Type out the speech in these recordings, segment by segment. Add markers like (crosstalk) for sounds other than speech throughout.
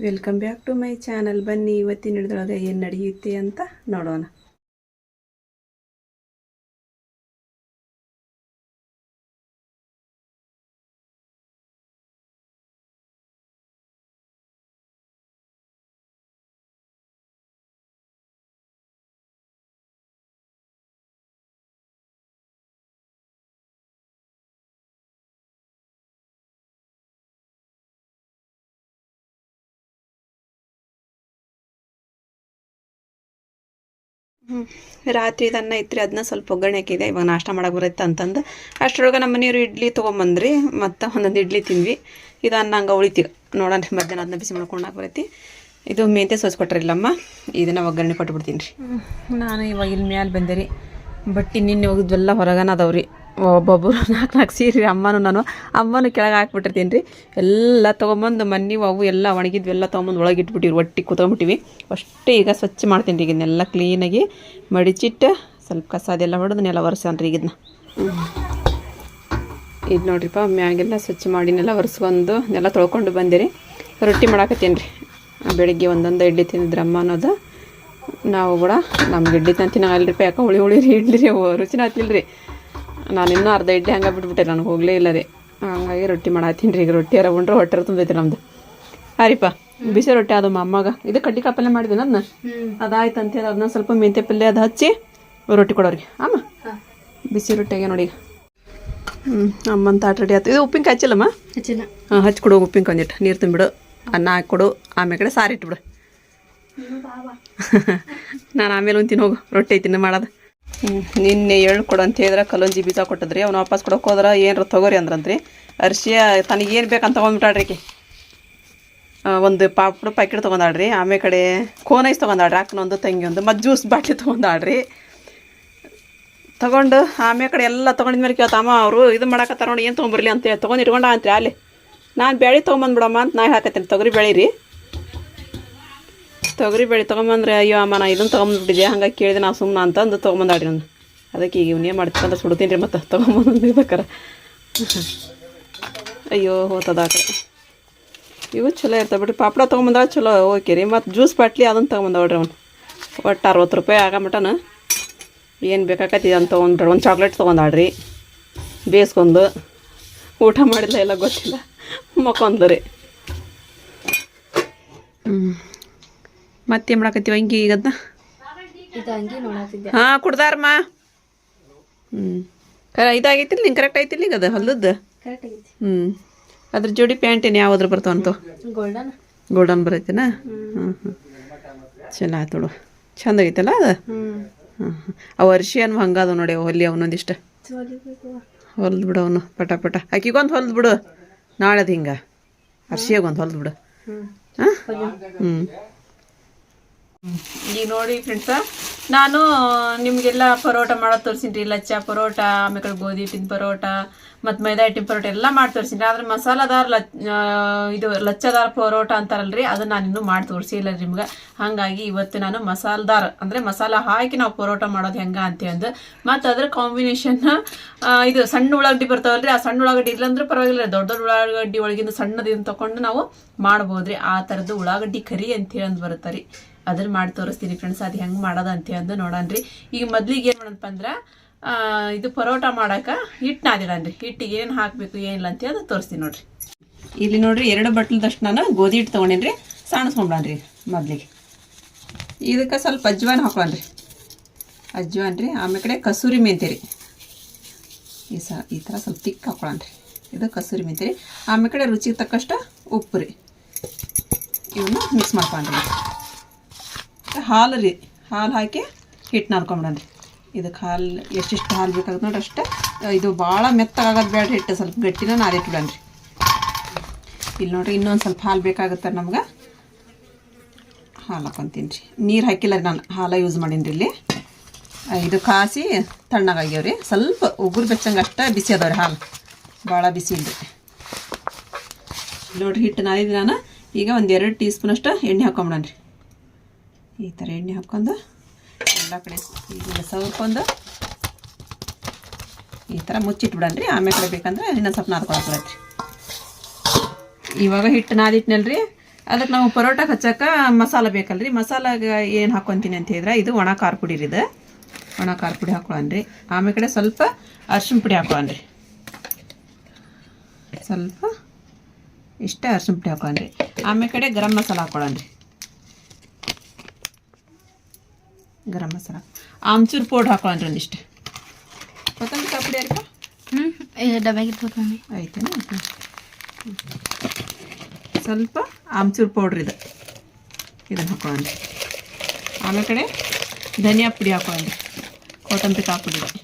Welcome back to my channel ಬನ್ನಿ ಇವತ್ತಿನ ಹಿಡಿದೊಳಗೆ ಏನು ನಡೆಯುತ್ತೆ ಅಂತ ನೋಡೋಣ. ರಾತ್ರಿ ಅನ್ನ ಇತ್ತು ಅದನ್ನ ಸ್ವಲ್ಪ ಒಗ್ಗರಣೆ ಹಾಕಿದೆ ಇವಾಗ ನಾಷ್ಟ ಮಾಡೋಕೆ ಬರುತ್ತೆ ಅಂತಂದು. ಅಷ್ಟರೊಳಗೆ ನಮ್ಮ ಮನೆಯವರು ಇಡ್ಲಿ ತೊಗೊಂಬಂದ್ರಿ. ಮತ್ತು ಒಂದೊಂದು ಇಡ್ಲಿ ತಿಂದ್ವಿ. ಅನ್ನ ಹಂಗೆ ಉಳಿತೀವಿ. ನೋಡೋಣ ಮಧ್ಯಾಹ್ನ ಅದನ್ನ ಬಿಸಿ ಮಾಡ್ಕೊಂಡು ಬರೈತಿ ಇದು ಮೆಂತೆ ಸೋಸ್ ಕೊಟ್ರಿಲ್ಲಮ್ಮ. ಇದನ್ನ ಒಗ್ಗರಣೆ ಕೊಟ್ಬಿಡ್ತೀನಿ ರೀ. ನಾನು ಇವಾಗ ಇಲ್ಲಿ ಮ್ಯಾಲೆ ಬಂದೆ ರೀ. ಬಟ್ಟೆ ನಿನ್ನೆ ಹೋಗಿದ್ವೆಲ್ಲ ಹೊರಗನ ಅದಾವ್ರಿ ಒಬ್ಬೊಬ್ಬರು (laughs) ನಾಲ್ಕು ನಾಲ್ಕು ಸೀರೆ ಅಮ್ಮನೂ ನಾನು, ಅಮ್ಮನೂ ಕೆಳಗೆ ಹಾಕ್ಬಿಟ್ಟಿರ್ತೀನಿ ರೀ ಎಲ್ಲ ತೊಗೊಂಬಂದು ಮನೆ ಅವು ಎಲ್ಲ ಒಣಗಿದ್ವೆಲ್ಲ ತೊಗೊಂಬಂದು ಒಳಗೆ ಇಟ್ಬಿಟ್ಟಿವಿ ಒಟ್ಟಿಗೆ ಕುತ್ಕೊಂಡ್ಬಿಟ್ಟಿವಿ. ಅಷ್ಟೇ ಈಗ ಸ್ವಚ್ಛ ಮಾಡ್ತೀನಿ ರೀ ಇದನ್ನೆಲ್ಲ ಕ್ಲೀನಾಗಿ ಮಡಿಚಿಟ್ಟು ಸ್ವಲ್ಪ ಕಸ ಅದೆಲ್ಲ ಹೊಡೆದು ನೆಲ ಒರೆಸನ್ರಿ ರೀ ಇದನ್ನ. ಇದು ನೋಡ್ರಿಪ್ಪ, ಮ್ಯಾಗೆಲ್ಲ ಸ್ವಚ್ಛ ಮಾಡಿನೆಲ್ಲ ಒರೆಸ್ಕೊಂಡು ನೆಲ ತೊಳ್ಕೊಂಡು ಬಂದಿರಿ. ರೊಟ್ಟಿ ಮಾಡಾಕತ್ತೀನಿ ರೀ ಬೆಳಿಗ್ಗೆ ಒಂದೊಂದು ಇಡ್ಲಿ ತಿಂದಿದ್ರೆ ಅಮ್ಮ ಅನ್ನೋದು. ನಾವು ಕೂಡ ನಮ್ಗೆ ಇಡ್ಲಿ ತಂತಿನ ಅಲ್ರಿ ಯಾಕೆ ಹುಳಿ ಹುಳಿ ಇಡ್ಲಿ ರೀ ರುಚಿನ ಹತ್ತಿಲ್ಲ ನಾನು ಇನ್ನೂ ಅರ್ಧ ಇಡ್ಲಿ ಹಂಗೆ ಬಿಟ್ಬಿಟ್ಟೆ ನನಗೆ ಹೋಗಲೇ ಇಲ್ಲ ರೀ ಹಂಗಾಗಿ ರೊಟ್ಟಿ ಮಾಡತ್ತೀನಿ ರೀ ಈಗ ರೊಟ್ಟಿ ಯಾರ ಉಂಡ್ರೆ ಹೊಟ್ಟೆ ತುಂಬೈತಿ ನಮ್ದು. ಹಾರಿಪ್ಪ ಬಿಸಿ ರೊಟ್ಟಿ ಅದು ಅಮ್ಮಗೆ ಇದು ಕಡ್ಡಿ ಕಾಪಲ್ಲೆ ಮಾಡಿದೆ ಅದನ್ನ ಅದಾಯ್ತು ಅಂತೇಳಿ ಅದನ್ನ ಸ್ವಲ್ಪ ಮೆಂತೆ ಪಲ್ಯ ಅದು ಹಚ್ಚಿ ರೊಟ್ಟಿ ಕೊಡೋರಿಗೆ. ಅಮ್ಮ ಬಿಸಿ ರೊಟ್ಟಿಗೆ ನೋಡಿ ಹ್ಞೂ ಅಮ್ಮನ ತಾಟ ರೆಡಿ ಆಯ್ತು ಇದು ಉಪ್ಪಿನಕಾಯಿ ಹಚ್ಚಿಲ್ಲಮ್ಮ? ಹಚ್ಚಿಲ್ಲ. ಹಾಂ ಹಚ್ಕೊಡು ಉಪ್ಪಿನಕಾಯಿ ಒಂದಿಟ್ಟು ನೀರು ತುಂಬಿಡು ಅನ್ನ ಹಾಕ್ಕೊಡು (laughs) ಆಮೇಲೆ ಕಡೆ ಸಾರಿ ಇಟ್ಬಿಡು. ನಾನು ಆಮೇಲೆ ಒಂದು ತಿನ್ನೋಗು ರೊಟ್ಟಿ ತಿನ್ನ ಮಾಡೋದು. ನಿನ್ನೆ ಎಳ್ಳು ಕೊಡು ಅಂತ ಹೇಳಿದ್ರೆ ಕಲಂಜಿ ಬೀಜ ಕೊಟ್ಟದ್ರಿ, ಅವ್ನು ವಾಪಸ್ ಕೊಡೋಕೆ ಹೋದ್ರೆ ಏನಾರ ತೊಗೋರಿ ಅಂದ್ರಂತ್ರಿ. ಅರ್ಶಿಯ ತನಗೇನು ಬೇಕಂತ ತೊಗೊಂಡ್ಬಿಟ್ಟಾಡ್ರಿ ಒಂದು ಪಾಪಡ್ ಪ್ಯಾಕೆಟ್ ತೊಗೊಂಡಾಡ್ರಿ ಆಮೇಲೆ ಕಡೆ ಕೋನ್ ಐಸ್ ತೊಗೊಂಡಾಡ್ರಿ ಅಕ್ಕನೊಂದು ತಂಗಿ ಒಂದು, ಮತ್ತು ಜ್ಯೂಸ್ ಬಾಟ್ಲಿ ತೊಗೊಂಡಾಡ್ರಿ ತೊಗೊಂಡು ಆಮೇಲೆ ಕಡೆ ಎಲ್ಲ ತೊಗೊಂಡಿದ್ಮೇಲೆ ಕೇಳ್ತಾಮ, ಅವರು ಇದು ಮಾಡಕತ್ತಾರ ನೋಡಿ, ಏನು ತೊಗೊಂಬರ್ಲಿ ಅಂತ ತೊಗೊಂಡು ಇಟ್ಕೊಂಡ ಅಂತ ಅಲ್ಲಿ. ನಾನು ಬೇಳೆ ತೊಗೊಂಬಂದ್ಬಿಡಮ್ಮ ಅಂತ ನಾ ಹಾಕತ್ತೀನಿ ತೊಗರಿ ಬೇಳೆ ರೀ. ತೊಗರಿ, ಬೇಳೆ ತೊಗೊಂಬಂದ್ರೆ, ಅಯ್ಯೋ ಅಮ್ಮ, ನಾ ಇದನ್ನು ತೊಗೊಂಬಂದ್ಬಿಟ್ಟಿದ್ದೆ ಹಂಗೆ ಕೇಳಿದೆ ನಾವು ಸುಮ್ಮನೆ ಅಂತಂದು ತೊಗೊಂಬಂದಾಡ್ರಿ ನಾನು ಅದಕ್ಕೆ ಈಗ ಇವನೇ ಮಾಡ್ತೀನಿ ಸುಡ್ತೀನಿ ರೀ ಮತ್ತೆ ತೊಗೊಂಬಂದು ಬೇಕಾರೆ. ಅಯ್ಯೋ, ಹೋತದ ಇವು ಚಲೋ ಇರ್ತಾವೆ ಬಿಡ್ರಿ, ಪಾಪಡ ತೊಗೊಂಬಂದಾಗ ಚಲೋ, ಓಕೆ ರೀ. ಮತ್ತು ಜ್ಯೂಸ್ ಬಾಟ್ಲಿ ಅದನ್ನು ತೊಗೊಂಬಂದವ್ರಿ ಅವನು. ಒಟ್ಟು ಅರವತ್ತು ರೂಪಾಯಿ ಆಗ ಏನು ಬೇಕಾಕತಿ ಅಂತ ತೊಗೊಂಡ್ರಿ, ಒಂದು ಚಾಕ್ಲೇಟ್ ತೊಗೊಂಡಾಡ್ರಿ ಬೇಯಿಸ್ಕೊಂಡು ಊಟ ಮಾಡಿಲ್ಲ ಎಲ್ಲ ಗೊತ್ತಿಲ್ಲ. ಮಕ್ಕೊಂದ್ಲು ರೀ. ಹ್ಞೂ ಮತ್ತೇನು ಮಾಡಕತ್ತೀವ ಅಂಗಿ ಈಗ ಅದನ್ನ ಹಾ ಕುಡ್ದಾರಮ್ಮ ಹ್ಞೂ ಕರ ಇದಾಗೈತಿಲ್ಲ ನಿಂಗೆ? ಕರೆಕ್ಟ್ ಐತಿಲ್ಲ ಈಗ ಅದು ಹೊಲದ್ದು ಹ್ಞೂ ಅದ್ರ ಜೋಡಿ ಪ್ಯಾಂಟೇನು ಯಾವ್ದ್ರ ಬರ್ತಾವಂತ ಗೋಲ್ಡನ್ ಗೋಲ್ಡನ್ ಬರೈತೆನಾ? ಹ್ಞೂ ಹ್ಞೂ ಚಲೋ ಆಯ್ತು ನೋಡು. ಚಂದ ಆಗೈತಲ್ಲ ಅದು? ಹ್ಞೂ ಅವು ಅರ್ಶಿ ಅನ್ವ ಹಂಗಾದ ನೋಡಿ ಹೊಲಿ ಅವನೊಂದಿಷ್ಟು. ಹೊಲ್ದು ಬಿಡು ಅವನು ಪಟ ಪಟ. ಆಕಿಗೊಂದು ಹೊಲ್ದು ಬಿಡು. ನಾಳೆದು ಹಿಂಗೆ. ಅರ್ಶಿಯಾಗೊಂದು ಹೊಲ್ದು ಬಿಡು. ಹಾಂ? ಹ್ಞೂ ಈಗ ನೋಡಿ ಫ್ರೆಂಡ್ಸ ನಾನು ನಿಮಗೆಲ್ಲ ಪರೋಟ ಮಾಡೋದು ತೋರಿಸಿನಿ ರೀ ಲಚ್ಚ ಪರೋಟ ಆಮೇಲೆ ಗೋಧಿ ಹಿಟ್ಟಿನ ಪರೋಟ, ಮತ್ತು ಮೈದಾ ಹಿಟ್ಟಿನ ಪರೋಟ ಎಲ್ಲ ಮಾಡಿ ತೋರಿಸಿನಿ ಆದ್ರೆ ಮಸಾಲಾದಾರ ಲಚ್ ಇದು ಲಚ್ಚದಾರ ಪರೋಟ ಅಂತಾರಲ್ರಿ, ಅದನ್ನ ನಾನು ಇನ್ನೂ ಮಾಡಿ ತೋರಿಸಿಲ್ಲ ನಿಮ್ಗೆ. ಹಾಗಾಗಿ ಇವತ್ತು ನಾನು ಮಸಾಲದಾರ್, ಅಂದರೆ ಮಸಾಲ ಹಾಕಿ ನಾವು ಪರೋಟ ಮಾಡೋದು ಹೆಂಗ ಅಂತ ಅಂದು ಮತ್ತು ಅದ್ರ ಕಾಂಬಿನೇಷನ್ ಇದು ಸಣ್ಣ ಉಳ್ಳಾಗಡ್ಡಿ ಬರ್ತಾವಲ್ರಿ, ಆ ಸಣ್ಣ ಉಳ್ಳಾಗಡ್ಡಿ ಇಲ್ಲಂದ್ರೆ ಪರವಾಗಿಲ್ಲ ದೊಡ್ಡ ದೊಡ್ಡ ಉಳ್ಳಾಗಡ್ಡಿ ಒಳಗಿಂದ ಸಣ್ಣದಿಂದ ತೊಗೊಂಡು ನಾವು ಮಾಡ್ಬೋದ್ರಿ? ಆ ಥರದ್ದು ಉಳ್ಳಾಗಡ್ಡಿ ಕರಿ ಅಂತೇಳಿ ಅಂದ್ ಬರುತ್ತೆ ರೀ ಅದನ್ನ ಮಾಡಿ ತೋರಿಸ್ತೀನಿ ಫ್ರೆಂಡ್ಸ್ ಅದು ಹೆಂಗೆ ಮಾಡೋದು ಅಂತ ನೋಡೋಣ್ರಿ ಈಗ ಮೊದ್ಲಿಗೆ ಏನು ಮಾಡಪ್ಪ ಅಂದ್ರೆ ಇದು ಪರೋಟ ಮಾಡಕ್ಕೆ ಹಿಟ್ಟು ನಾದಿಡನ್ರಿ ಹಿಟ್ಟಿಗೆ ಏನು ಹಾಕಬೇಕು, ಏನಿಲ್ಲ ಅಂತೇಳಿ ಅದು ತೋರಿಸ್ತೀನಿ ನೋಡ್ರಿ. ಇಲ್ಲಿ ನೋಡ್ರಿ ಎರಡು ಬಟ್ಲದಷ್ಟು ನಾನು ಗೋಧಿ ಹಿಟ್ಟು ತೊಗೊಂಡೇನ್ರಿ ಸಾಣಿಸ್ಕೊಂಡ್ರಿ ಮೊದ್ಲಿಗೆ. ಇದಕ್ಕೆ ಸ್ವಲ್ಪ ಅಜ್ವಾನ್ ಹಾಕೊಂಡ್ರಿ ಅಜ್ವಾನ್ ರೀ ಆಮೇಲೆ ಕಡೆ ಕಸೂರಿ ಮೆಂತೆ ರೀ ಈ ಸ, ಈ ಥರ ಸ್ವಲ್ಪ ತಿಕ್ಕ ಹಾಕೊಳ್ಳಿ ಇದು ಕಸೂರಿ ಮೆಂತೆ ರೀ ಆಮೇಲೆ ರುಚಿಗೆ ತಕ್ಕಷ್ಟು ಉಪ್ಪು ರೀ ಇವನ್ನ ಮಿಕ್ಸ್ ಮಾಡ್ಕೊಂಡ್ರಿ. ಹಾಲು ರೀ. ಹಾಲು ಹಾಕಿ ಹಿಟ್ಟು ನಾದ್ಕೊಂಬಿಡನ್ರಿ ಇದಕ್ಕೆ ಹಾಲು ಎಷ್ಟೆಷ್ಟು ಹಾಲು ಬೇಕಾಗುತ್ತೆ ನೋಡ್ರಿ ಅಷ್ಟೇ. ಇದು ಭಾಳ ಮೆತ್ತಗಾಗೋದು ಬೇಡ ಹಿಟ್ಟು ಸ್ವಲ್ಪ ಗಟ್ಟಿನ ನಾದಿಟ್ಬಿಡನ್ರಿ ಇಲ್ಲಿ ನೋಡ್ರಿ ಇನ್ನೊಂದು ಸ್ವಲ್ಪ ಹಾಲು ಬೇಕಾಗುತ್ತೆ ನಮ್ಗೆ. ಹಾಲು ಹಾಕೊಂತೀನಿ ರೀ. ನೀರು ಹಾಕಿಲ್ಲ ರೀ ನಾನು. ಹಾಲು ಯೂಸ್ ಮಾಡೀನಿ ರೀ ಇಲ್ಲಿ. ಇದು ಕಾಸಿ ತಣ್ಣಗಾಗ್ಯಾವ ಸ್ವಲ್ಪ ಉಗುರು ಬೆಚ್ಚಂಗೆ ಅಷ್ಟೇ ಬಿಸಿ ಅದಾವ್ರಿ ಹಾಲು. ಭಾಳ ಬಿಸಿ ಇಲ್ರಿ. ನೋಡ್ರಿ ಹಿಟ್ಟು ನಾದಿದ್ದು ನಾನು ಈಗ ಒಂದು ಎರಡು ಟೀ ಸ್ಪೂನ್ ಅಷ್ಟು ಎಣ್ಣೆ ರೀ. ಈ ಥರ ಎಣ್ಣೆ ಹಾಕ್ಕೊಂಡು ಎಲ್ಲ ಕಡೆ ಈಗ ಸವರ್ಕೊಂಡು ಈ ಥರ ಮುಚ್ಚಿಟ್ಬಿಡನ್ರಿ ಆಮೇಲೆ ಕಡೆ ಬೇಕಂದ್ರೆ ಇನ್ನೊಂದು ಸ್ವಲ್ಪ ನಾದ್ಕೊಳಕ್ ರೀ. ಇವಾಗ ಹಿಟ್ಟು ನಾದಿಟ್ನಲ್ರಿ ಅದಕ್ಕೆ ನಾವು ಪರೋಟಕ್ಕೆ ಹಚ್ಚಕ್ಕೆ ಮಸಾಲ ಬೇಕಲ್ರಿ ಮಸಾಲಾಗ ಏನು ಹಾಕ್ಕೊಂತೀನಿ ಅಂತ ಹೇಳಿದ್ರೆ ಇದು ಒಣ ಖಾರ ಪುಡಿ ರೀ ಇದು. ಒಣ ಖಾರ ಪುಡಿ ಹಾಕೊಳ್ಳೋಣ್ರಿ ಆಮೇಲೆ ಕಡೆ ಸ್ವಲ್ಪ ಅರ್ಶಿಣ ಪುಡಿ ಹಾಕೊಳ್ಳೋಣ್ರಿ ಸ್ವಲ್ಪ ಇಷ್ಟ ಅರ್ಶಿಣ ಪುಡಿ ಹಾಕೊಳ್ಳೋಣ್ರಿ ಆಮೇಲೆ ಕಡೆ ಗರಂ ಮಸಾಲ ಹಾಕೊಳ್ಳೋಣ್ರಿ ಗರಂ ಮಸಾಲ ಆಮ್ಚೂರು ಪೌಡ್ರ್ ಹಾಕೊಳ್ಳೋಣ್ರಿ ಒಂದಿಷ್ಟು ಕೊತ್ತಂಬರಿ ಕಾಳು ಪುಡಿ ಅಲ್ಪ ಹ್ಞೂ ಡಬ್ಯಾಗ ಇಟ್ಬೇಕು ಮಮ್ಮಿ ಆಯ್ತೇನ ಸ್ವಲ್ಪ ಆಮ್ಚೂರು ಪೌಡ್ರ್ ಇದು ಇದನ್ನು ಹಾಕೊಳ್ಳೋಣ ಆಮೇಲೆ ಕಡೆ ಧನಿಯಾ ಪುಡಿ ಹಾಕೊಳ್ಳೋಣ ಕೊತ್ತಂಬರಿ ಕಾಳು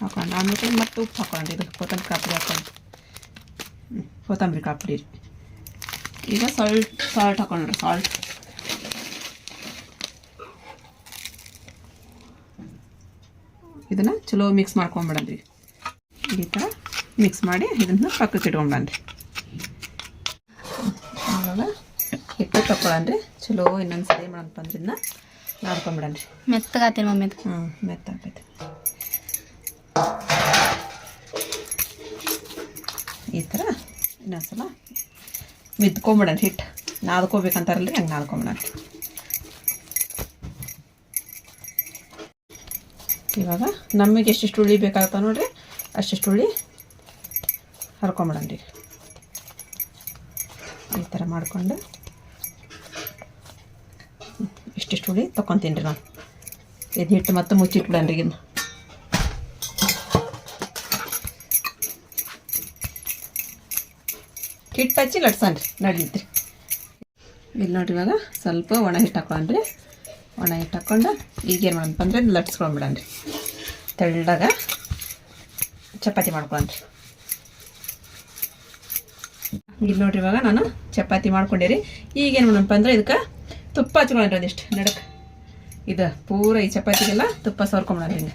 ಹಾಕೊಂಡು ಆಮೇಲೆ ಮತ್ತೆ ಉಪ್ಪು ಹಾಕೊಂಡು ಇದು ಕೊತ್ತಂಬರಿ ಕಾಪುಡಿ ಪುಡಿ ಹಾಕೊಂಡು ಕೊತ್ತಂಬರಿ ಕಾಪುಡಿ ಈಗ ಸಾಲ್ಟ್ ಸಾಲ್ಟ್ ಹಾಕೊಂಡ್ರಿ ಸಾಲ್ಟ್ ಇದನ್ನು ಚಲೋ ಮಿಕ್ಸ್ ಮಾಡ್ಕೊಂಬಿಡನ್ರಿ ಈ ಥರ ಮಿಕ್ಸ್ ಮಾಡಿ ಇದನ್ನು ಪಕ್ಕಕ್ಕೆ ಇಟ್ಕೊಂಬಿಡನ್ರಿ ಆಮೇಲೆ ಹಿಟ್ಟು ತಗೊಳನ್ರಿ ಚಲೋ ಇನ್ನೊಂದು ಸರಿ ಮಾಡಂತ ಅಂದ್ರೆ ಇದನ್ನ ನಾದ್ಕೊಂಬಿಡನ್ರಿ ಮೆತ್ತಗಾತೀನಿ ಮಮ್ಮಿ ಹ್ಞೂ ಮೆತ್ತಾಗೈತೆ ಈ ಥರ ಇನ್ನೊಂದ್ಸಲ ಮಿದ್ಕೊಂಬಿಡಣ ಹಿಟ್ಟು ನಾದ್ಕೋಬೇಕಂತಾರಲ್ರಿ, ಹಂಗೆ ನಾದ್ಕೊಂಬಿಡೋಣ. ಇವಾಗ ನಮಗೆ ಎಷ್ಟೆಷ್ಟು ಹುಳಿ ಬೇಕಾಗುತ್ತೆ ನೋಡಿರಿ, ಅಷ್ಟೆಷ್ಟು ಹುಳಿ ಹರ್ಕೊಂಬಿಡೋಣ ರೀ ಈ ಥರ ಮಾಡಿಕೊಂಡು ಇಷ್ಟಿಷ್ಟು ಹುಳಿ ತೊಗೊತೀನಿ ರೀ ನಾನು. ಇದು ಹಿಟ್ಟು ಮತ್ತೆ ಮುಚ್ಚಿಟ್ಬಿಡನ್ರಿ ಇದನ್ನು ಹಿಟ್ಟು ಹಚ್ಚಿ ಲಟ್ಸನ್ರಿ ನಡೀತ್ರಿ ಇಲ್ಲಿ ನೋಡ್ರಿ ಇವಾಗ ಸ್ವಲ್ಪ ಒಣ ಹಿಟ್ಟು ಹಾಕೊಂಡ್ರಿ ಒಣ ಹಿಟ್ಟು ಹಾಕ್ಕೊಂಡು ಈಗೇನು ಮಾಡಪ್ಪ ಅಂದ್ರೆ ಲಟ್ಸ್ಕೊಂಡ್ಬಿಡನ್ರಿ ತೆಳ್ಳಾಗ ಚಪಾತಿ ಮಾಡ್ಕೊಂಡ್ರಿ. ಇಲ್ಲಿ ನೋಡ್ರಿ ಇವಾಗ ನಾನು ಚಪಾತಿ ಮಾಡ್ಕೊಂಡಿರಿ. ಈಗೇನು ಮಾಡಪ್ಪ ಅಂದ್ರೆ ಇದಕ್ಕೆ ತುಪ್ಪ ಹಚ್ಕೊಂಡ್ರಿ ಒಂದಿಷ್ಟು ನಡಕ್ಕೆ ಇದು ಪೂರ ಈ ಚಪಾತಿಗೆಲ್ಲ ತುಪ್ಪ ಸವರ್ಕೊಂಬಿಡ್ರಿ ಹಿಂಗೆ.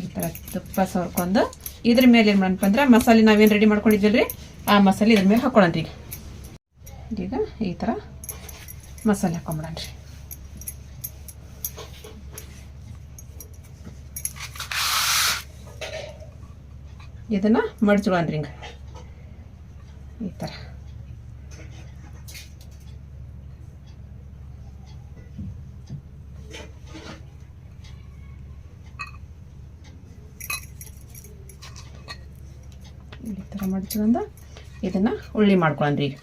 ಈ ಥರ ತುಪ್ಪ ಸವರ್ಕೊಂಡು ಇದ್ರ ಮೇಲೆ ಏನು ಮಾಡಪ್ಪ ಅಂದ್ರೆ ಮಸಾಲೆ ನಾವೇನು ರೆಡಿ ಮಾಡ್ಕೊಂಡಿದ್ವಲ್ರಿ ಆ ಮಸಾಲೆ ಇದ್ರ ಮೇಲೆ ಹಾಕ್ಕೊಳ್ಳೋಣ ರೀ ಈಗ ಈ ಥರ ಮಸಾಲೆ ಹಾಕೊಂಬಿಡಣ್ರಿ. ಇದನ್ನು ಮಡ್ಚ್ಕೊಳ್ಳೋಣ್ರಿ ಹಿಂಗೆ. ಈ ಥರ ಈ ಥರ ಇದನ್ನು ಉಳ್ಳಿ ಮಾಡ್ಕೊಳ್ಳೋಣ್ರಿ ಈಗ.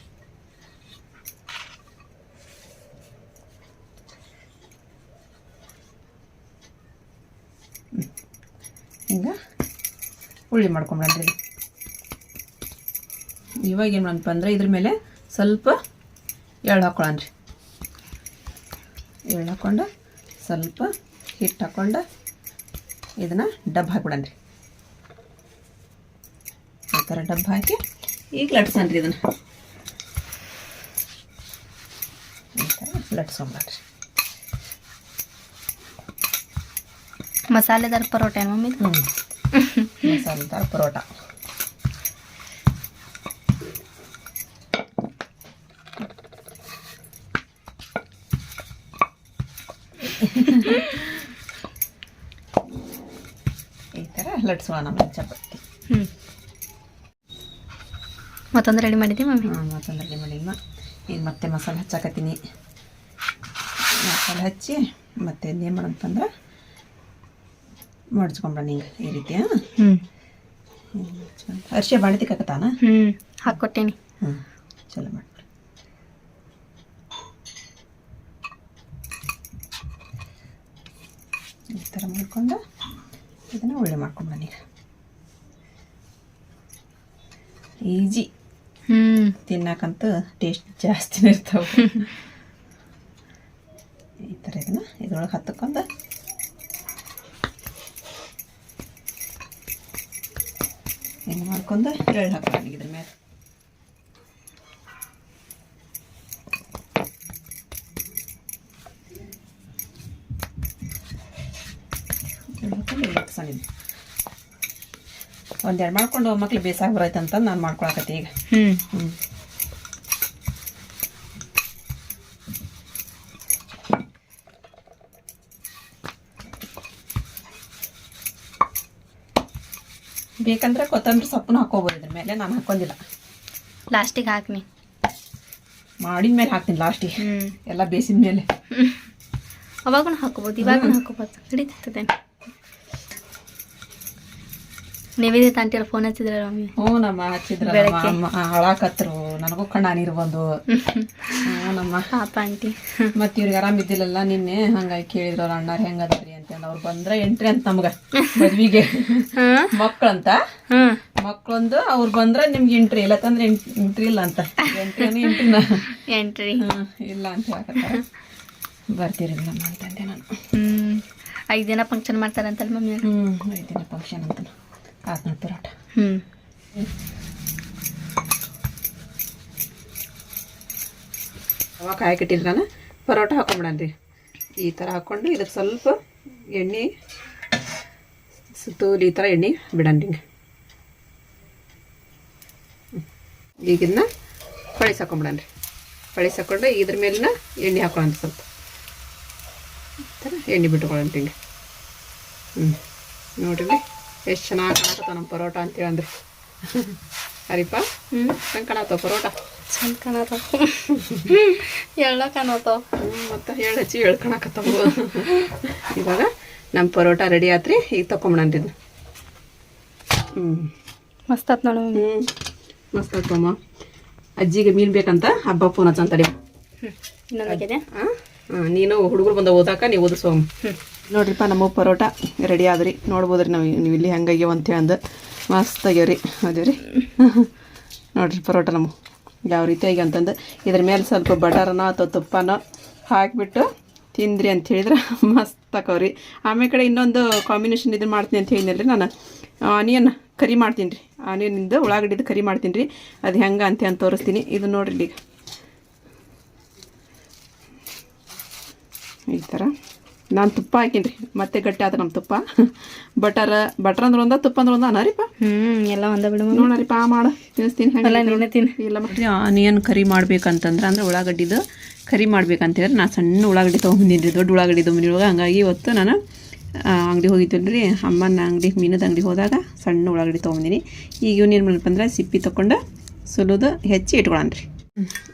ಹಿಂಗೆ ಉಳ್ಳಿ ಮಾಡ್ಕೊಂಬಿಡಣ್ರಿ ಇವಾಗ ಏನು ಮಾಡಪ್ಪ ಅಂದ್ರೆ ಇದ್ರ ಮೇಲೆ ಸ್ವಲ್ಪ ಎಳ್ಳು ಹಾಕ್ಕೊಳ್ಳೋಣ್ರಿ ಎಳ್ಳು ಹಾಕ್ಕೊಂಡು ಸ್ವಲ್ಪ ಹಿಟ್ಟು ಹಾಕ್ಕೊಂಡು ಇದನ್ನು ಡಬ್ಬ ಹಾಕ್ಬಿಡಣ್ರಿ ಈ ಥರ ಡಬ್ಬ ಹಾಕಿ ಈಗ ಲಟ್ಸನ್ರಿ ಇದನ್ನು. ಈ ಥರ ಲಟ್ಸ್ಕೊಂಬಿಡ್ರಿ ಮಸಾಲೆದಾರ ಪರೋಟ ಏನು ಮಮ್ಮಿ? ಹ್ಞೂ ಪರೋಟ. ಈ ಥರ ಲಟ್ಸೋಣ ಚಪಾತಿ ಹ್ಞೂ ಮತ್ತೊಂದು ರೆಡಿ ಮಾಡಿದ್ದೆ ಮಮ್ಮಿ? ಹಾಂ ಮತ್ತೊಂದು ರೆಡಿ ಮಾಡಿದ್ಮ ಈಗ ಮತ್ತೆ ಮಸಾಲೆ ಹಚ್ಚಾಕತ್ತೀನಿ. ಮಸಾಲೆ ಹಚ್ಚಿ ಮತ್ತೆ ಏನು ಮಾಡಂತಂದ್ರೆ ಮಡ್ಚ್ಕೊಂಬಿಡೋಣ ಹಿಂಗೆ ಈ ರೀತಿ ಹ್ಞೂ ಅರ್ಶಿ ಬಾಣಿ ತಿಕ್ಕತ್ತಾನ ಹ್ಞೂ ಹಾಕ್ಕೊಟ್ಟೇನಿ ಹ್ಞೂ ಚಲೋ ಮಾಡಿ ಈ ಥರ ಮಾಡ್ಕೊಂಡು ಇದನ್ನು ಒಳ್ಳೆ ಮಾಡ್ಕೊಂಡು ಈಗ. ಈಜಿ. ತಿನ್ನಕ್ಕಂತೂ ಟೇಸ್ಟ್ ಜಾಸ್ತಿನೇ ಇರ್ತಾವೆ. ಈ ಥರ ಇದನ್ನು ಇದ್ರೊಳಗೆ ಹತ್ತಕ್ಕೊಂದು ಹಿಂಗೆ ಮಾಡ್ಕೊಂಡು ಎಳ್ಳು ಹಾಕೋಣ ಇದ್ರ ಮೇಲೆ. ಎಳ್ಳು ಹಾಕ್ಸಣಿದ್ದು ಒಂದೆರಡು ಮಾಡ್ಕೊಂಡು ಮಕ್ಳು ಬೇಸಾಗಿ ಬರೈತೆ ಅಂತ ನಾನು ಮಾಡ್ಕೊಳಕತ್ತಿ ಈಗ. ಹ್ಞೂ ಹ್ಞೂ ಬೇಕಂದ್ರೆ ಕೊತ್ತಂಬರಿ ಸೊಪ್ಪನ್ನು ಹಾಕೋಬೋದು ಇದ್ರ ಮೇಲೆ ನಾನು ಹಾಕೊಂಡಿಲ್ಲ ಲಾಸ್ಟಿಗೆ ಹಾಕ್ನಿ. ಮಾಡಿದ ಮೇಲೆ ಹಾಕ್ತೀನಿ ಲಾಸ್ಟಿಗೆ. ಹ್ಞೂ ಎಲ್ಲ ಬೇಸಿದ ಮೇಲೆ. ಅವಾಗೂ ಹಾಕೋಬೋದು ಇವಾಗೂ ಹಾಕೋಬೋದು ಹಿಡಿತದೆ ನೀವಿದೆ ತಾಂಟಿಯಲ್ಲ ಫೋನ್ ಹಚ್ಚಿದ್ರ ಮಮ್ಮಿ? ಹ್ಞೂ ನಮ್ಮ ಹಚ್ಚಿದ್ರ ಬೆಳಗ್ಗೆ. ಅಳಾಕತ್ರು. ನನಗೂ ಕಣ್ಣ ನೀರು ಬಂದು ನಮ್ಮ ಪಾಪ ಆಂಟಿ. ಮತ್ತೆ ಇವ್ರಿಗೆ ಆರಾಮಿದ್ದಿಲ್ಲಲ್ಲ ನಿನ್ನೆ. ಹಂಗಾಗಿ ಕೇಳಿದ್ರು ಅವ್ರ ಅಣ್ಣಾರ್ ಹೆಂಗದ್ರಿ? ಅಂತಂದು ಅವ್ರು ಬಂದ್ರೆ ಎಂಟ್ರಿ ಅಂತ ನಮ್ಗ. ಮದ್ವಿಗೆ. ಮಕ್ಳಂತ? ಮಕ್ಕಳಂತ ಮಕ್ಕಳೊಂದು ಅವ್ರು ಬಂದ್ರೆ ನಿಮ್ಗೆ ಎಂಟ್ರಿ. ಇಲ್ಲ ತಂದ್ರೆ ಎಂಟ್ರಿ ಇಲ್ಲ ಅಂತ. ಎಂಟ್ರಿ ಎಂಟ್ರಿನ. ಎಂಟ್ರಿ. ಹ್ಮ್, ಇಲ್ಲ ಅಂತ ಹೇಳಕತ್ತಾರ. ಬರ್ತೀರಿ ನಮ್ಮ ಅಂತಂದೆ ನಾನು. ಐದು ದಿನ ಫಂಕ್ಷನ್ ಮಾಡ್ತಾರಂತಲ್ಲ ಮಮ್ಮಿ ಹ್ಞೂ ಐದು ದಿನ ಫಂಕ್ಷನ್ ಅಂತ ಆತ್ನ ಪರೋಟ. ಹ್ಞೂ ಅವಾಗ ಕಾಯಕ್ಕಿಟ್ಟಿಲ್ಲ ನಾನು. ಪರೋಟ ಹಾಕೊಂಬಿಡನ್ರಿ. ಈ ಥರ ಹಾಕ್ಕೊಂಡು ಇದಕ್ಕೆ ಸ್ವಲ್ಪ ಎಣ್ಣೆ, ಸುತ್ತೂಲಿ ಈ ಥರ ಎಣ್ಣೆ ಬಿಡನ್ರಿ ಈಗ ಇದನ್ನ ಪಳಿಸ್ ಹಾಕೊಂಬಿಡನ್ರಿ. ಪಳಿಸ್ ಹಾಕೊಂಡು ಇದ್ರ ಮೇಲಿನ ಎಣ್ಣೆ ಹಾಕೊಳ್ಳೋಣ ಸ್ವಲ್ಪ. ಈ ಥರ ಎಣ್ಣೆ ಬಿಟ್ಕೊಳ್ಳೋಣ ಹಿಂಗೆ. ಹ್ಞೂ ನೋಡ್ರಿ. ಎಷ್ಟು ಚೆನ್ನಾಗಿ ಕಾಣತ್ತ ನಮ್ಮ ಪರೋಟ ಅಂತೇಳಿ ಅಂದ್ರೆ. ಅರಿಪ್ಪ ಹ್ಞೂ ಹೆಂಗೆ ಕಾಣತ್ತಾವ ಪರೋಟ? ಚಂದ ಕಾಣತ್ತವ (laughs) ಎಳ್ಳ ಕಾಣತಾವ ಮತ್ತು ಹೇಳು ಹಚ್ಚಿ ಹೇಳ್ಕೊಳಕತ್ತವು ಇವಾಗ ನಮ್ಮ ಪರೋಟ ರೆಡಿ ಆತ್ರಿ ಈಗ ಇದು ಹ್ಞೂ ಮಸ್ತ್ ಆತ್ ನೋಡು. ಹ್ಮ್. ಹ್ಞೂ ಮಸ್ತ್ ಆತಮ್ಮ ಅಜ್ಜಿಗೆ ಮೀನು ಬೇಕಂತ ಹಬ್ಬ ಪೂನ ಹ್ಞೂ ಹ್ಮ್. ಹಾಂ ನೀನು ಹುಡುಗರು ಬಂದ ಓದಾಕ ನೀವು ಓದಿಸೋಮ್ ನೋಡ್ರಿಪ್ಪ ನಮ್ಮ ಪರೋಟ ರೆಡಿ ಆದ್ರಿ. ನೋಡ್ಬೋದ್ರಿ ನಾವು ನೀವು ಇಲ್ಲಿ ಹೆಂಗಾಗ್ಯಾವ ಅಂತ ಅಂದು ಮಸ್ತ್ ಆಗ್ಯಾವ್ರಿ ರೀ. (laughs) ನೋಡ್ರಿ ಪರೋಟ ನಮ್ಮ ಯಾವ ರೀತಿ ಆಗಿ ಅಂತಂದು. ಇದ್ರ ಮೇಲೆ ಸ್ವಲ್ಪ ಬಟರ್ನೋ ಅಥವಾ ತುಪ್ಪನೋ ಹಾಕಿಬಿಟ್ಟು ತಿಂದ್ರಿ ಅಂತ ಹೇಳಿದ್ರೆ (laughs) ಮಸ್ತ್ ಆಕವ್ರಿ ಆಮೇಲೆ ಕಡೆ ಇನ್ನೊಂದು ಕಾಂಬಿನೇಷನ್ ಇದನ್ನು ಮಾಡ್ತೀನಿ ಅಂತ ಹೇಳಿದ್ನಲ್ರಿ ನಾನು. ಆನಿಯನ್ ಕರಿ ಮಾಡ್ತೀನಿ ರೀ. ಆನಿಯನಿಂದ ಉಳ್ಳಾಗಡ್ಡಿದು ಕರಿ ಮಾಡ್ತೀನಿ ರೀ. ಅದು ಹೆಂಗೆ ಅಂತ ಅಂತ ತೋರಿಸ್ತೀನಿ. ಇದು ನೋಡ್ರಿ ಈಗ. ಈ ಥರ ನಾನು ತುಪ್ಪ ಹಾಕಿನ್ರಿ. ರೀ ಮತ್ತೆ ಗಟ್ಟಿ ಆದ ನಮ್ಮ ತುಪ್ಪ. ಬಟರ್ ಬಟರ್ ಅಂದ್ರೆ ಒಂದ ತುಪ್ಪ ಅಂದ್ರೆ ಒಂದ ಅನಾರಿಪ್ಪ ಹ್ಞೂ ಎಲ್ಲ ಒಂದ ಬಿಡು ಮಮ್ಮಿ. ನೋಡರಿಪ್ಪ ಆ ಮಾಡು. ತಿನ್ನಿಸ್ತೀನಿ ಎಲ್ಲ ನೀನೇ ತಿನ್ನು. ಇಲ್ಲ ಆನಿಯನ್ ಕರಿ ಮಾಡ್ಬೇಕಂತಂದ್ರೆ ಅಂದ್ರೆ ಉಳ್ಳಾಗಡ್ಡಿದು ಕರಿ ಮಾಡ್ಬೇಕಂತೇಳಿದ್ರೆ ನಾ ಸಣ್ಣ ಉಳ್ಳಾಗಡ್ಡಿ ತೊಗೊಂಬಂದಿನಿ ರೀ ದೊಡ್ಡ ಉಳ್ಳಾಗಡ್ಡಿ ತೊಗೊಂಬಂದಿರುವಾಗ ಹಂಗಾಗಿ ಇವತ್ತು ನಾನು ಅಂಗಡಿ ಹೋಗಿದ್ವಲ್ಲ ರೀ ಅಮ್ಮನ ಅಂಗಡಿ ಮೀನದ ಅಂಗಡಿ ಹೋದಾಗ ಸಣ್ಣ ಉಳ್ಳಾಗಡ್ಡಿ ತೊಗೊಂಬಂದಿನಿ. ಈಗ ಇವ್ನು ಏನು ಮಾಡಪ್ಪ ಅಂದ್ರೆ ಸಿಪ್ಪಿ ತೊಗೊಂಡು ಸುಲಿದು ಹೆಚ್ಚಿ ಇಟ್ಕೊಳ್ಳೋಣ ರೀ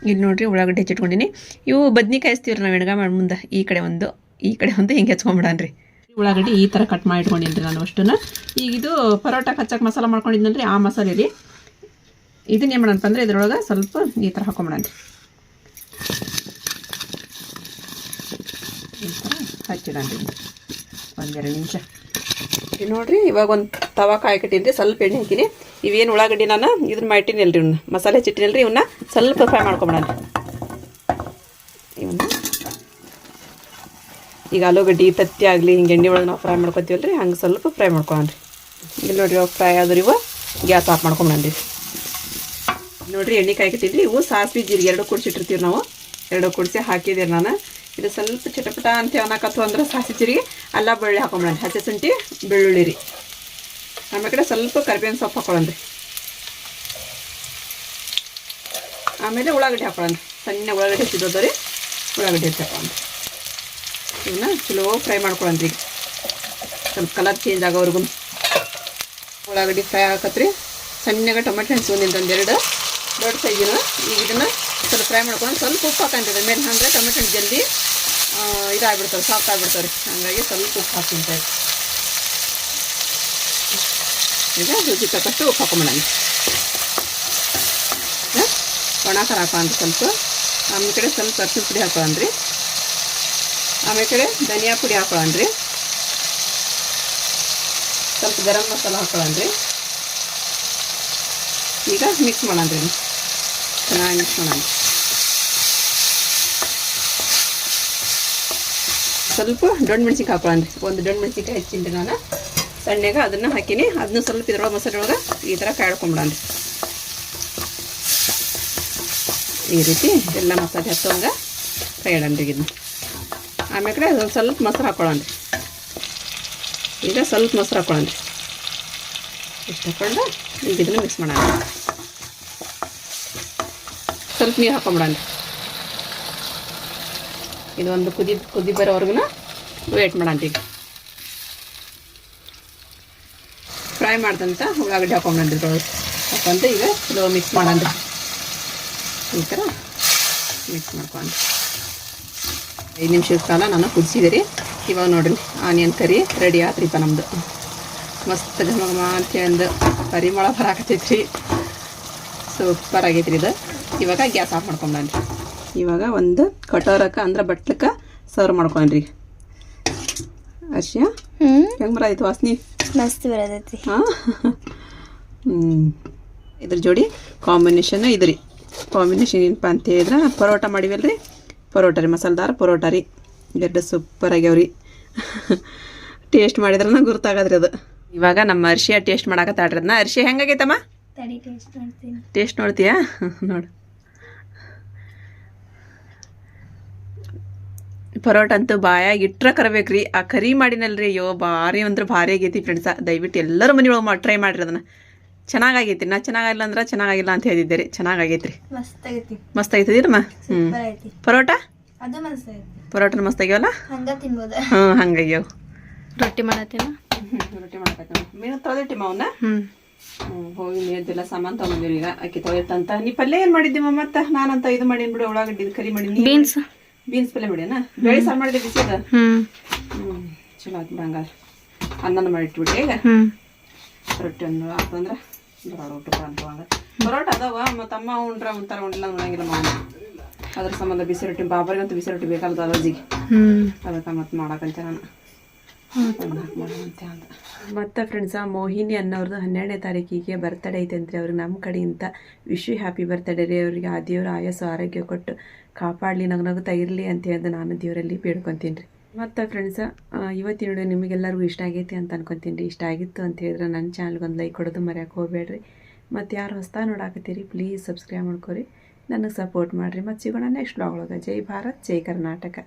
ಇಲ್ಲಿ ನೋಡ್ರಿ ಉಳ್ಳಾಗಡ್ಡಿ ಹೆಚ್ಚಿಟ್ಕೊಂಡಿನಿ ಇವು ಬದ್ನಿಕಾಯಿ ಹಚ್ತೀವ್ರಿ ನಾವು ಎಣ್ಗ ಮಾಡಿ ಮುಂದೆ ಈ ಕಡೆ ಒಂದು. ಈ ಕಡೆ ಒಂದು ಹಿಂಗೆ ಹೆಚ್ಕೊಂಬಿಡಾನ್ರಿ. ಉಳ್ಳಾಗಡ್ಡಿ ಈ ಥರ ಕಟ್ ಮಾಡಿ ಇಟ್ಕೊಂಡಿನಿ ನಾನು ಅಷ್ಟನ್ನ. ಈಗ ಇದು ಪರೋಟ ಹಚ್ಚಕ್ಕೆ ಮಸಾಲ ಮಾಡ್ಕೊಂಡಿದ್ನಲ್ರಿ ಆ ಮಸಾಲೆ ರೀ ಇದನ್ನ ಏನು ಮಾಡೋಣಪ್ಪ ಅಂದ್ರೆ ಇದ್ರೊಳಗೆ ಸ್ವಲ್ಪ ಈ ಥರ ಹಾಕೊಂಬಿಡನ್ರಿ. ಈ ಥರ ಹಚ್ಚಿಡನ್ರಿ. ಒಂದೆರಡು ನಿಮಿಷ. ನೋಡಿರಿ ಇವಾಗ ಒಂದು ತವಾ ಕಾಯ್ಕಿಟ್ಟಿನ್ರಿ ಸ್ವಲ್ಪ ಎಣ್ಣೆ ಹಾಕಿನಿ. ಇವೇನು ಉಳ್ಳಾಗಡ್ಡಿ ನಾನು ಇದನ್ನ ಮಾಡಿಟ್ಟಿನಲ್ರಿ ಇವನ್ನ ಮಸಾಲೆ ಹಚ್ಚಿಟ್ಟಿನಲ್ರಿ ಇವನ್ನ ಸ್ವಲ್ಪ ಫ್ರೈ ಮಾಡ್ಕೊಂಬಿಡನ್ರಿ ಇವನ್ನ ಈಗ ಆಲೂಗಡ್ಡಿ ತತ್ತಿ ಆಗಲಿ, ಹಿಂಗೆ ಎಣ್ಣೆ ಒಳಗೆ ನಾವು ಫ್ರೈ ಮಾಡ್ಕೊತೀವಲ್ರಿ? ಹಂಗೆ ಸ್ವಲ್ಪ ಫ್ರೈ ಮಾಡ್ಕೊಳ್ಳೋಣ್ರಿ ಇಲ್ಲಿ ನೋಡಿರಿ ಇವಾಗ ಫ್ರೈ ಆದ್ರೆ ಇವು ಗ್ಯಾಸ್ ಆಫ್ ಮಾಡ್ಕೊಂಬಂದ್ರಿ ನೋಡ್ರಿ ಎಣ್ಣೆ ಕಾಯ್ಕಿಟ್ಟಿದ್ರಿ ಇವು ಸಾಸಿವೆ, ಜೀರಿಗೆ ಎರಡು ಕುಡಿಸಿಟ್ಟಿರ್ತೀವಿ ನಾವು. ಎರಡು ಕುಡಿಸಿ ಹಾಕಿದ್ದೀರಿ ನಾನು. ಇದು ಸ್ವಲ್ಪ ಚಟಪಟ ಅಂತ ಅನ್ನಕತ್ತು ಅಂದ್ರೆ ಸಾಸಿ ಜೀರಿಗೆ. ಅಲ್ಲ ಬೆಳ್ಳುಳ್ಳಿ ಹಾಕೊಂಬಿಡೋಣ ಹಸಿ ಶುಂಠಿ, ಬೆಳ್ಳುಳ್ಳಿ ರೀ. ಆಮೇಲೆ ಕಡೆ ಸ್ವಲ್ಪ ಕರಿಬೇವಿನ ಸೊಪ್ಪು ಹಾಕೊಳ್ಳೋಣ್ರಿ. ಆಮೇಲೆ ಉಳ್ಳಾಗಡ್ಡಿ ಹಾಕೊಳ್ಳೋಣ ಸಣ್ಣ ಉಳ್ಳಾಗಡ್ಡಿ ಹೆಚ್ಚಿದ್ದದ ರೀ. ಉಳ್ಳಾಗಡ್ಡಿ ಹಾಕೊಳ್ಳೋಣ ಇವನ್ನ ಚಲೋ ಫ್ರೈ ಮಾಡ್ಕೊಳ್ಳೋಣ್ರಿ ಈಗ ಸ್ವಲ್ಪ ಕಲರ್ ಚೇಂಜ್ ಆಗೋವರೆಗೂ. ಉಳ್ಳಾಗಡ್ಡಿ ಫ್ರೈ ಹಾಕತ್ರಿ ಸಣ್ಣಗೆ ಟೊಮೆಟೊ ಹಂಚ್ಕೊಂಡಿದ್ದು ಒಂದೆರಡು. ದೊಡ್ಡ ಸೈಜಿನ ಈಗ ಇದನ್ನು ಸ್ವಲ್ಪ ಫ್ರೈ ಮಾಡ್ಕೊಂಡು ಸ್ವಲ್ಪ ಉಪ್ಪು ಹಾಕೊಂತಿದ್ದೆ ಮೇಲೆ ಅಂದರೆ ಟೊಮೆಟೊ ಹಣ್ಣು ಜಲ್ದಿ ಇದಾಗ್ಬಿಡ್ತಾರೆ ಸಾಫ್ಟ್ ಆಗ್ಬಿಡ್ತಾವೆ ರೀ ಹಾಗಾಗಿ ಸ್ವಲ್ಪ ಉಪ್ಪು ಹಾಕ್ತಿಂತ ಈಗ ರುಚಿ ತಕ್ಕಷ್ಟು ಉಪ್ಪು ಹಾಕೊಂಬಿಡೋಣ ಒಣ ಖಾರ ಅಂತ ಸ್ವಲ್ಪ. ನಮ್ಮ ಕಡೆ ಸ್ವಲ್ಪ ಅರ್ಶಿನ ಪುಡಿ ಹಾಕೊಳ್ಳೋಣ್ರಿ ಆಮೇಲೆ ಕಡೆ ಧನಿಯಾ ಪುಡಿ ಹಾಕೊಳ್ಳೋಣ್ರಿ. ಸ್ವಲ್ಪ ಗರಂ ಮಸಾಲ ಹಾಕೊಳ್ಳೋಣ್ರಿ. ಈಗ ಮಿಕ್ಸ್ ಮಾಡೋಣ ಮಾಡೋಣ್ರಿ ಚೆನ್ನಾಗಿ ಮಿಕ್ಸ್ ಮಾಡೋಣ ಸ್ವಲ್ಪ ದೊಡ್ಡ ಮೆಣಸಿನ್ಕಾಯಿ ಹಾಕೊಳ್ಳೋಣ್ರಿ. ಒಂದು ದೊಡ್ಡ ಮೆಣಸಿನ್ಕಾಯಿ ಹೆಚ್ಚಿನ್ರಿ ನಾನು. ಸಣ್ಣಗೆ ಅದನ್ನು ಹಾಕಿನಿ. ಅದನ್ನ ಸ್ವಲ್ಪ ಇದ್ರೊಳಗೆ ಮಸಾಲೆ ಈ ಥರ ಕಾಯ್ಕೊಂಬಿಡೋಣ್ರಿ ಈ ರೀತಿ ಎಲ್ಲ ಮಸಾಲೆ ಹತ್ತೋಂಗೆ ಫ್ರೈ ಇಡೋಣ್ರಿ ಇದನ್ನ. ಆಮೇಲೆ ಒಂದು ಸ್ವಲ್ಪ ಮೊಸರು ಹಾಕೊಳ್ಳೋಣ್ರಿ ಈಗ ಸ್ವಲ್ಪ ಮೊಸರು ಹಾಕ್ಕೊಳ್ಳೋಣ ಇಷ್ಟು ಹಾಕೊಂಡು ಈಗ ಇದನ್ನು ಮಿಕ್ಸ್ ಮಾಡೋಣ. ಸ್ವಲ್ಪ ನೀರು ಹಾಕೊಂಬಿಡೋಣ. ಇದೊಂದು ಕುದಿ ಕುದಿ ಬರೋವರೆಗೂ ವೇಟ್ ಮಾಡೋಣ ಈಗ. ಫ್ರೈ ಫ್ರೈ ಮಾಡ್ದಂತ ಉಳ್ಳಾಗಡ್ಡಿ ಹಾಕೊಂಡ್ರಿ ಇದ್ರೊಳಗೆ. ಹಾಕೊಂತ ಈಗ ಸ್ಲೋ ಮಿಕ್ಸ್ ಮಾಡೋಣ. ಈ ಥರ ಮಿಕ್ಸ್ ಮಾಡ್ಕೊಂಡು. ಐದು ನಿಮಿಷದ ಕಾಲ ನಾನು ಕುದಿಸಿದೆ ರೀ. ಇವಾಗ ನೋಡ್ರಿ ಆನಿಯನ್ ಕರಿ ರೆಡಿ ಆತ್ರಿಪ್ಪ ನಮ್ಮದು ಮಸ್ತ್ ಘಮ ಘಮ ಒಂದು ಪರಿಮಳ ಬರಾಕತ್ತೈತ್ರಿ. ಸೂಪರ್ ಆಗೈತ್ರಿ ಇದು. ಇವಾಗ ಗ್ಯಾಸ್ ಆಫ್ ಮಾಡ್ಕೊಂಡ್ರಿ ಇವಾಗ ಒಂದು ಕಟೋರಕ್ಕೆ ಅಂದ್ರೆ ಬಟ್ಲಕ್ಕೆ ಸರ್ವ್ ಮಾಡ್ಕೊಂಡ್ರಿ. ಅರ್ಶಿಯ ಹ್ಞೂ ಹೆಂಗೆ ಬರಾಯ್ತು ವಾಸ್ನಿ? ಮಸ್ತ್ ಬರತೈತಿ ಹಾಂ. ಹ್ಞೂ ಇದ್ರ ಜೋಡಿ ಕಾಂಬಿನೇಷನ್ ಇದು ರೀ ಕಾಂಬಿನೇಷನ್ ಏನಪ್ಪ ಅಂತ ಹೇಳಿದ್ರೆ ಪರೋಟ ಮಾಡಿವಲ್ಲ ಪರೋಟ ರೀ ಮಸಾಲೆದಾರ ಪರೋಟ ರೀ ಎರಡು ಸೂಪರ್ ಆಗ್ಯಾವ ರೀ ಟೇಸ್ಟ್ ಮಾಡಿದ್ರೆ ಗುರ್ತಾಗದ್ರಿ ಅದು. ಇವಾಗ ನಮ್ಮ ಅರ್ಶಿಯ ಟೇಸ್ಟ್ ಮಾಡಾಕತ್ತಾಡ್ರಿ ಅದನ್ನ ಅರ್ಶಿ ಹೆಂಗಾಗೈತಮ್ಮ? ಟೇಸ್ಟ್ ನೋಡ್ತೀಯಾ? ನೋಡು. ಪರೋಟ ಅಂತೂ ಬಾಯಾಗಿ ಇಟ್ರ ಕರಬೇಕ್ರಿ. ಆ ಕರಿ ಮಾಡಿನಲ್ರಿ. ಅಯ್ಯೋ ಭಾರಿ ಅಂದ್ರೆ ಭಾರಿ ಆಗೈತಿ ಫ್ರೆಂಡ್ಸ ದಯವಿಟ್ಟು ಎಲ್ಲರೂ ಮನೆ ಒಳಗೆ ಮಾಡಿ ಟ್ರೈ ಮಾಡ್ರಿ ಅದನ್ನ. ಚೆನ್ನಾಗೈತಿ ನಾ ಚೆನ್ನಾಗಿಲ್ಲ ಅಂದ್ರೆ ಚೆನ್ನಾಗಿಲ್ಲ ಅಂತ ಹೇಳಿದ್ದೆ ರೀ ಚೆನ್ನಾಗೈತ್ರಿ ಮಸ್ತ್ ಆಗೈತಿ ಮಸ್ತ್ ಐತದಿರಮ್ಮ ಹ್ಞೂ ಪರೋಟ? ಅದು ಮಸ್ತ್ ಪರೋಟನ ಮಸ್ತ್ ಆಗ್ಯಾವಲ್ಲ ಹಂಗ ತಿನ್ಬೋದ. ಹ್ಞೂ ಹಂಗಾಗ್ಯಾವ. ರೊಟ್ಟಿ ಮಾಡತ್ತೀನ? ರೊಟ್ಟಿ ಮಾಡಕತ್ತ ಮೀನು ತೊಳೆದಿಟ್ಟಿಮ್ಮ ಮಾವನ್ನ ಹ್ಞೂ ಹ್ಞೂ ಹೋಗಿ ನೀರ್ದೆಲ್ಲ ಸಾಮಾನು ತೊಗೊಂಡಿರಿ ಈಗ. ಅಕ್ಕಿ ತೊಳೆತಂತ ನೀ ಪಲ್ಯ ಏನು ಮಾಡಿದ್ದಿ ಮತ್ತ? ನಾನಂತ ಇದು ಮಾಡೀನಿ ಬಿಡು ಉಳ್ಳಾಗಡ್ಡಿ ಕರಿ ಮಾಡೀನಿ. ಬೀನ್ಸ್. ಬೀನ್ಸ್ ಪಲ್ಯ ಮಾಡ್ಯಾನ? ಬೇಳೆ ಸಾರು ಮಾಡಿದೆ ಬಿಸಿದ ಹ್ಞೂ ಹ್ಞೂ ಚಲೋ ಆಯ್ತು ಬಂಗಾರ ಅನ್ನನ ಮಾಡಿಟ್ಬಿಟ್ಟು ಈಗ. ಹ್ಞೂ ರೊಟ್ಟಿ ಒಂದು ಹಾಕಂದ್ರೆ ಹಂಗ ಪರೋಟ ಅದಾವ ಮತ್ತು ಅಮ್ಮ ಉಂಡ್ರ ಒಂಥರ ಉಂಡಿಲ್ಲ ಉಣ್ಣಂಗಿಲ್ಲ ಅದ್ರ ಸಂಬಂಧ ಬಿಸಿ ರೊಟ್ಟಿ ಬಾಬರಿಗಂತೂ ಬಿಸಿ ರೊಟ್ಟಿ ಬೇಕಲ್ಲ ಹ್ಞೂ ಅದಕ್ಕೆ ಮತ್ತೆ ಮಾಡಕ್ಕಂತೆ ನಾನು. ಮತ್ತೆ ಫ್ರೆಂಡ್ಸ ಮೋಹಿನಿ ಅನ್ನೋರ್ದು ಹನ್ನೆರಡನೇ ತಾರೀಕಿಗೆ ಬರ್ತಡೇ ಐತೆ ಅಂತ್ರಿ ಅವ್ರಿಗೆ ನಮ್ಮ ಕಡೆಯಿಂದ. ವಿಶ್ ಹ್ಯಾಪಿ ಬರ್ತಡೇ ರೀ ಅವರಿಗೆ. ಆ ದೇವ್ರ ಆಯಸ್ಸು ಆರೋಗ್ಯ ಕೊಟ್ಟು ಕಾಪಾಡಲಿ ನಗು ನಗುತ್ತಾ ಇರಲಿ ಅಂತ ಹೇಳಿದ್ರೆ ನಾನು ದೇವರಲ್ಲಿ ಬೇಡ್ಕೊತೀನಿ ರೀ. ಮತ್ತು ಫ್ರೆಂಡ್ಸ ಇವತ್ತಿನ ವಿಡಿಯೋ ನಿಮಗೆಲ್ಲರಿಗೂ ಇಷ್ಟ ಆಗೈತಿ ಅಂತ ಅನ್ಕೊತೀನಿ. ರೀ ಇಷ್ಟ ಆಗಿತ್ತು ಅಂತ ಹೇಳಿದ್ರೆ ನನ್ನ ಚಾನಲ್ಗೆ ಒಂದು ಲೈಕ್ ಕೊಡೋದು ಮರ್ಯಾಕೆ ಹೋಗ್ಬೇಡ್ರಿ. ಮತ್ತು ಯಾರು ಹೊಸ್ತಾ ನೋಡಾಕತ್ತೀರಿ ಪ್ಲೀಸ್ ಸಬ್ಸ್ಕ್ರೈಬ್ ಮಾಡ್ಕೊರಿ. ನನಗೆ ಸಪೋರ್ಟ್ ಮಾಡಿರಿ. ಮತ್ತು ಸಿಗೋಣ ನೆಕ್ಸ್ಟ್ ಬ್ಲಾಗ್ ಒಳಗೆ. ಜೈ ಭಾರತ್, ಜೈ ಕರ್ನಾಟಕ.